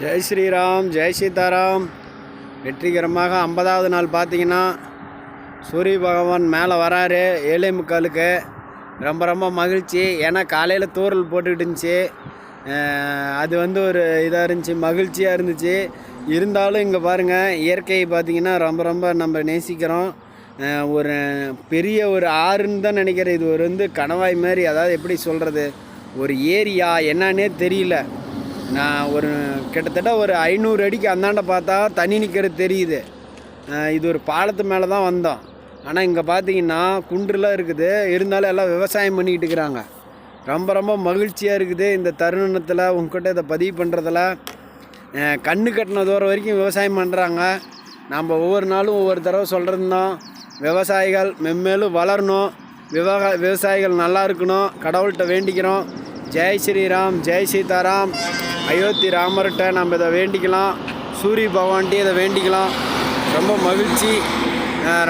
ஜெய் ஸ்ரீராம் ஜெய் சீதாராம். வெற்றிகரமாக ஐம்பதாவது நாள் பார்த்தீங்கன்னா சூரிய பகவான் மேலே வராரு ஏழை முக்காலுக்கு. ரொம்ப ரொம்ப மகிழ்ச்சி. ஏன்னா காலையில் தூறல் போட்டுக்கிட்டு இருந்துச்சு. அது வந்து ஒரு இதாக இருந்துச்சு மகிழ்ச்சியாக இருந்துச்சு. இருந்தாலும் இங்கே பாருங்கள் இயற்கையை பார்த்தீங்கன்னா ரொம்ப ரொம்ப நம்ம நேசிக்கிறோம். ஒரு பெரிய ஒரு ஆறுன்னு தான் நினைக்கிறேன். இது ஒரு வந்து கணவாய் மாதிரி அதாவது எப்படி சொல்கிறது ஒரு ஏரியா என்னன்னே தெரியல. நான் ஒரு கிட்டத்தட்ட ஒரு ஐநூறு அடிக்கு அந்தாண்ட பார்த்தா தண்ணி நிற்கிறது தெரியுது. இது ஒரு பாலத்து மேலே தான் வந்தோம். ஆனால் இங்கே பார்த்தீங்கன்னா குன்றுலாம் இருக்குது. இருந்தாலும் எல்லாம் விவசாயம் பண்ணிக்கிட்டு இருக்கிறாங்க. ரொம்ப ரொம்ப மகிழ்ச்சியாக இருக்குது இந்த தருணத்தில். உங்ககிட்ட இதை பதிவு பண்ணுறதுல கண்ணு கட்டின தூரம் வரைக்கும் விவசாயம் பண்ணுறாங்க நம்ம ஒவ்வொரு நாளும் ஒவ்வொரு தடவை சொல்கிறது விவசாயிகள் மென்மேலும் வளரணும். விவகா விவசாயிகள் நல்லா இருக்கணும். கடவுள்கிட்ட வேண்டிக்கிறோம். ஜெய் ஸ்ரீராம் ஜெய் சீதாராம். அயோத்தி ராமர்கிட்ட நம்ம இதை வேண்டிக்கலாம். சூரிய பகவான்கிட்டே இதை வேண்டிக்கலாம். ரொம்ப மகிழ்ச்சி.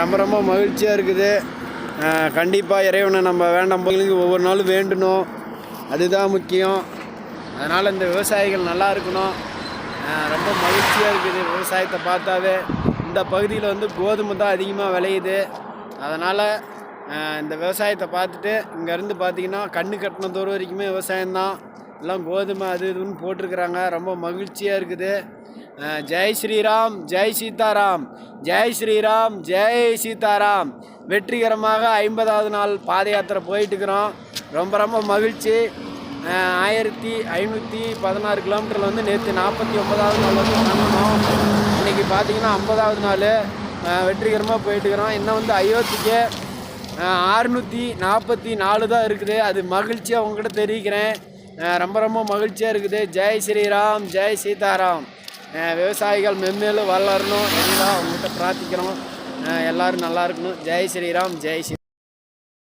ரொம்ப ரொம்ப மகிழ்ச்சியாக இருக்குது. கண்டிப்பாக இறைவனை நம்ம வேண்டாம் போங்களுக்கு ஒவ்வொரு நாளும் வேண்டணும் அதுதான் முக்கியம். அதனால் இந்த விவசாயிகள் நல்லா இருக்கணும். ரொம்ப மகிழ்ச்சியாக இருக்குது விவசாயத்தை பார்த்தாவே. இந்த பகுதியில் வந்து கோதுமை தான் அதிகமாக விளையுது. அதனால் இந்த விவசாயத்தை பார்த்துட்டு இங்கேருந்து பார்த்திங்கன்னா கண்ணு கட்டின தூரம் வரைக்குமே விவசாயம்தான். எல்லாம் கோதுமை அது இதுன்னு போட்டிருக்கிறாங்க. ரொம்ப மகிழ்ச்சியாக இருக்குது. ஜெய் ஸ்ரீராம் ஜெய் சீதாராம் ஜெய் ஸ்ரீராம் ஜெய் சீதாராம். வெற்றிகரமாக ஐம்பதாவது நாள் பாத யாத்திரை போயிட்டு இருக்கிறோம் ரொம்ப ரொம்ப மகிழ்ச்சி. ஆயிரத்தி ஐநூற்றி பதினாறு கிலோமீட்டரில் வந்து நேற்று நாற்பத்தி ஒன்பதாவது நாள் வந்து பண்ணணும் இன்றைக்கி பார்த்தீங்கன்னா ஐம்பதாவது நாள். வெற்றிகரமாக போயிட்டுருக்கிறோம். இன்னும் வந்து அயோத்திக்கு அறுநூற்றி நாற்பத்தி நாலு தான் இருக்குது. அது மகிழ்ச்சியாக உங்ககிட்ட தெரிவிக்கிறேன். ரொம்ப ரொம்ப மகிழ்ச்சியாக இருக்குது. ஜெய் ஸ்ரீராம் ஜெய் சீதாராம். விவசாயிகள் மென்மேலும் வளரணும் எல்லாம் உங்கள்கிட்ட பிரார்த்திக்கிறோம். எல்லோரும் நல்லா இருக்கணும். ஜெய் ஸ்ரீராம் ஜெய் ஸ்ரீ